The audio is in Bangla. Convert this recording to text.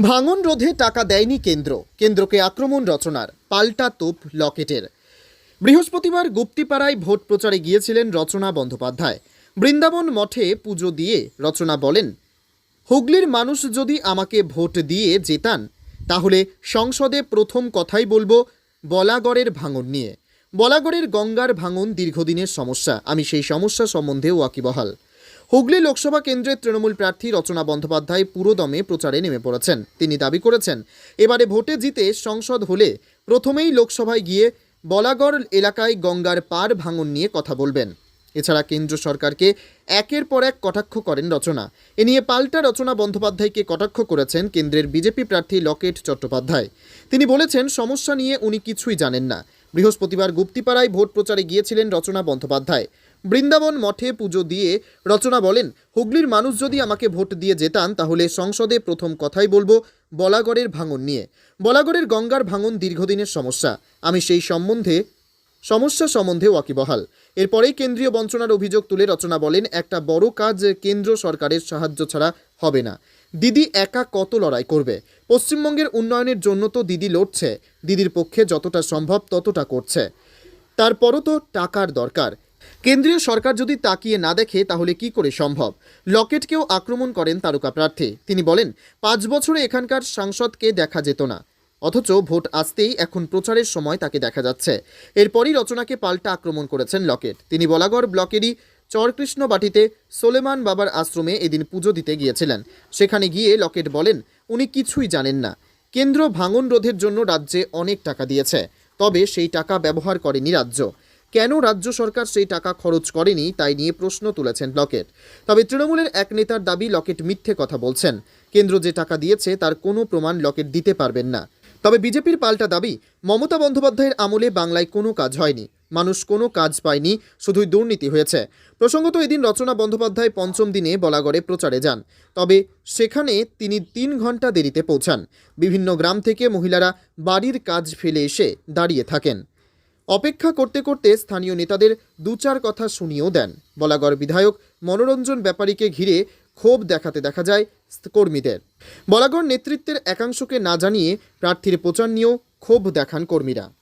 ভাঙন রোধে টাকা দেয়নি কেন্দ্র। কেন্দ্রকে আক্রমণ রচনার পাল্টা তোপ লকেটের। বৃহস্পতিবার গুপ্তিপাড়ায় ভোট প্রচারে গিয়েছিলেন রচনা বন্দ্যোপাধ্যায়। বৃন্দাবন মঠে পুজো দিয়ে রচনা বলেন, হুগলির মানুষ যদি আমাকে ভোট দিয়ে জেতান, তাহলে সংসদে প্রথম কথাই বলব, বলাগড়ের ভাঙন নিয়ে। বলাগড়ের গঙ্গার ভাঙন দীর্ঘদিনের সমস্যা। আমি সেই সমস্যা সম্বন্ধে ওয়াকিবহাল। হুগলি লোকসভা কেন্দ্রের তৃণমূল প্রার্থী রচনা বন্দ্যোপাধ্যায় পুরোদমে প্রচারে নেমে পড়েছেন। তিনি দাবি করেছেন, এবারে ভোটে জিতে সংসদ হলে প্রথমেই লোকসভায় গিয়ে বলাগড় এলাকায় গঙ্গার পার ভাঙন নিয়ে কথা বলবেন। এছাড়া কেন্দ্র সরকারকে একের পর এক কটাক্ষ করেন রচনা। এ নিয়ে পাল্টা রচনা বন্দ্যোপাধ্যায়কে কটাক্ষ করেছেন কেন্দ্রের বিজেপি প্রার্থী লকেট চট্টোপাধ্যায়। তিনি বলেছেন, সমস্যা নিয়ে উনি কিছুই জানেন না। বৃহস্পতিবার গুপ্তিপাড়ায় ভোট প্রচারে গিয়েছিলেন রচনা বন্দ্যোপাধ্যায়। বৃন্দাবন মঠে পুজো দিয়ে রচনা বলেন, হুগলির মানুষ যদি আমাকে ভোট দিয়ে জেতান, তাহলে সংসদে প্রথম কথাই বলব, বলাগড়ের ভাঙন নিয়ে। বলাগড়ের গঙ্গার ভাঙন দীর্ঘদিনের সমস্যা। আমি সেই সম্বন্ধে, সমস্যা সম্বন্ধে ওয়াকিবহাল এরপরেই কেন্দ্রীয় বঞ্চনার অভিযোগ তুলে রচনা বলেন, একটা বড় কাজ কেন্দ্র সরকারের সাহায্য ছাড়া হবে না। দিদি একা কত লড়াই করবে? পশ্চিমবঙ্গের উন্নয়নের জন্য তো দিদি লড়ছে। দিদির পক্ষে যতটা সম্ভব ততটা করছে। তারপরও তো টাকার দরকার। কেন্দ্রীয় সরকার যদি তাকিয়ে না দেখে, তাহলে কি করে সম্ভব? লকেটকেও আক্রমণ করেন তারকা প্রার্থী। তিনি বলেন, পাঁচ বছরে এখানকার সাংসদকে দেখা যেত না। অথচ ভোট আসতেই এখন প্রচারের সময় তাকে দেখা যাচ্ছে। এরপরই রচনাকে পাল্টা আক্রমণ করেছেন লকেট। তিনি বলাগড় ব্লকেরই চরকৃষ্ণ বাটিতে সোলেমান বাবার আশ্রমে এদিন পুজো দিতে গিয়েছিলেন। সেখানে গিয়ে লকেট বলেন, উনি কিছুই জানেন না। কেন্দ্র ভাঙন রোধের জন্য রাজ্যে অনেক টাকা দিয়েছে। তবে সেই টাকা ব্যবহার করেনি রাজ্য। কেন রাজ্য সরকার সেই টাকা খরচ করেনি তাই নিয়ে প্রশ্ন তুলেছেন লকেট। তবে তৃণমূলের এক নেতার দাবি লকেট মিথ্যে কথা বলছেন। কেন্দ্র যে টাকা দিয়েছে তার কোনো প্রমাণ লকেট দিতে পারবেন না। তবে বিজেপির পাল্টা দাবি, মমতা বন্দ্যোপাধ্যায়ের আমলে বাংলায় কোনো কাজ হয়নি। মানুষ কোনো কাজ পায়নি, শুধুই দুর্নীতি হয়েছে। প্রসঙ্গত এদিন রচনা বন্দ্যোপাধ্যায় পঞ্চম দিনে বলাগড়ে প্রচারে যান। তবে সেখানে তিনি তিন ঘণ্টা দেরিতে পৌঁছান। বিভিন্ন গ্রাম থেকে মহিলারা বাড়ির কাজ ফেলে এসে দাঁড়িয়ে থাকেন। অপেক্ষা করতে করতে স্থানীয় নেতাদের দু চার কথা শুনিয়েও দেন। বলাগড় বিধায়ক মনোরঞ্জন ব্যাপারীকে ঘিরে ক্ষোভ দেখাতে দেখা যায় কর্মীদের। বলাগড় নেতৃত্বের একাংশকে না জানিয়ে প্রার্থীর প্রচার নিয়েও ক্ষোভ দেখান কর্মীরা।